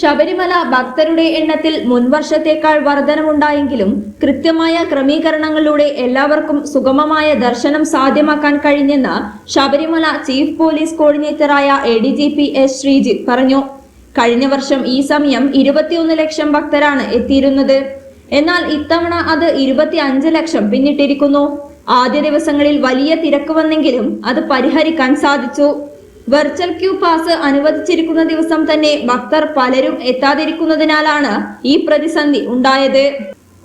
ശബരിമല ഭക്തരുടെ എണ്ണത്തിൽ മുൻവർഷത്തേക്കാൾ വർധനമുണ്ടായെങ്കിലും കൃത്യമായ ക്രമീകരണങ്ങളിലൂടെ എല്ലാവർക്കും സുഗമമായ ദർശനം സാധ്യമാക്കാൻ കഴിഞ്ഞെന്ന് Sabarimala chief police കോർഡിനേറ്ററായ A D G P S Sreejith പറഞ്ഞു. കഴിഞ്ഞ വർഷം ഈ സമയം ഇരുപത്തിയൊന്ന് ലക്ഷം ഭക്തരാണ് എത്തിയിരുന്നത്. എന്നാൽ ഇത്തവണ അത് ഇരുപത്തി അഞ്ച് ലക്ഷം പിന്നിട്ടിരിക്കുന്നു. ആദ്യ ദിവസങ്ങളിൽ വലിയ തിരക്ക് വന്നെങ്കിലും അത് പരിഹരിക്കാൻ സാധിച്ചു. വെർച്വൽ ക്യൂ പാസ് അനുവദിച്ചിരിക്കുന്ന ദിവസം തന്നെ ഭക്തർ പലരും എത്താതിരിക്കുന്നതിനാലാണ് ഈ പ്രതിസന്ധി ഉണ്ടായത്.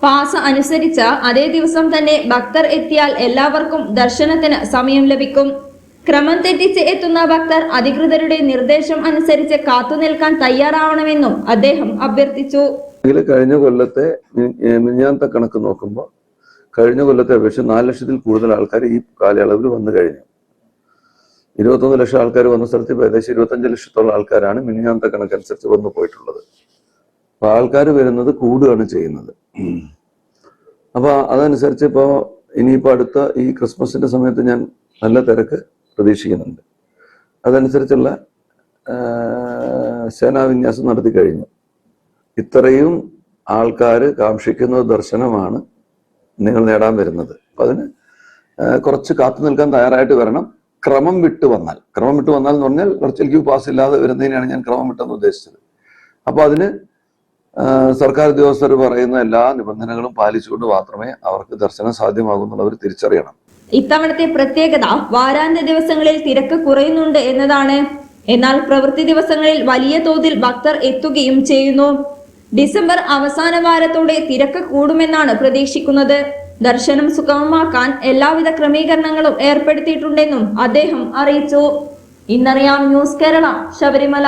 പാസ് അനുസരിച്ച് അതേ ദിവസം തന്നെ ഭക്തർ എത്തിയാൽ എല്ലാവർക്കും ദർശനത്തിന് സമയം ലഭിക്കും. ക്രമം തെറ്റിച്ച് എത്തുന്ന ഭക്തർ അധികൃതരുടെ നിർദ്ദേശം അനുസരിച്ച് കാത്തുനിൽക്കാൻ തയ്യാറാവണമെന്നും അദ്ദേഹം അഭ്യർത്ഥിച്ചു. കഴിഞ്ഞ കൊല്ലത്തെ മിഞ്ഞാന്ത കണക്ക് നോക്കുമ്പോൾ കഴിഞ്ഞ കൊല്ലത്തെ അപേക്ഷിച്ച് നാല് ലക്ഷത്തിൽ കൂടുതൽ ആൾക്കാർ ഈ കാലയളവിൽ വന്നു കഴിഞ്ഞു. ഇരുപത്തൊന്ന് ലക്ഷം ആൾക്കാർ വന്ന സ്ഥലത്ത് ഇപ്പോൾ ഏകദേശം ഇരുപത്തഞ്ച് ലക്ഷത്തോളം ആൾക്കാരാണ് മിനിഞ്ഞാന്ത കണക്കനുസരിച്ച് വന്നു പോയിട്ടുള്ളത്. അപ്പൊ ആൾക്കാർ വരുന്നത് കൂടുകയാണ് ചെയ്യുന്നത്. അപ്പൊ അതനുസരിച്ച് ഇപ്പോൾ ഇനിയിപ്പോൾ അടുത്ത ഈ ക്രിസ്മസിന്റെ സമയത്ത് ഞാൻ നല്ല തിരക്ക് പ്രതീക്ഷിക്കുന്നുണ്ട്. അതനുസരിച്ചുള്ള സേനാവിന്യാസം നടത്തി കഴിഞ്ഞു. ഇത്രയും ആൾക്കാർ കാക്ഷിക്കുന്ന ദർശനമാണ് നിങ്ങൾ നേടാൻ വരുന്നത്. അപ്പം അതിന് കുറച്ച് കാത്തു നിൽക്കാൻ തയ്യാറായിട്ട് വരണം. ക്രമം വിട്ടു വന്നാൽ ക്രമം വിട്ടു വന്നാൽ എന്ന് പറഞ്ഞാൽ വെർച്വൽ ക്യൂ പാസ് ഇല്ലാതെ വരുന്നതിനാണ് ഞാൻ ക്രമം വിട്ടെന്ന് ഉദ്ദേശിച്ചത്. അപ്പോൾ അതിന് സർക്കാർ ഉദ്യോഗസ്ഥർ പറയുന്ന എല്ലാ നിബന്ധനകളും പാലിച്ചുകൊണ്ട് മാത്രമേ അവർക്ക് ദർശനം സാധ്യമാകുന്നുള്ളവർ തിരിച്ചറിയണം. ഇത്തവണത്തെ പ്രത്യേകത വാരാന്ത്യ ദിവസങ്ങളിൽ തിരക്ക് കുറയുന്നുണ്ട് എന്നതാണ്. എന്നാൽ പ്രവൃത്തി ദിവസങ്ങളിൽ വലിയ തോതിൽ ഭക്തർ എത്തുകയും ചെയ്യുന്നു. ഡിസംബർ അവസാന വാരത്തോടെ തിരക്ക് കൂടുമെന്നാണ് പ്രതീക്ഷിക്കുന്നത്. ദർശനം സുഗമമാക്കാൻ എല്ലാവിധ ക്രമീകരണങ്ങളും ഏർപ്പെടുത്തിയിട്ടുണ്ടെന്നും അദ്ദേഹം അറിയിച്ചു. ഇന്നറിയാം ന്യൂസ് കേരള ശബരിമല.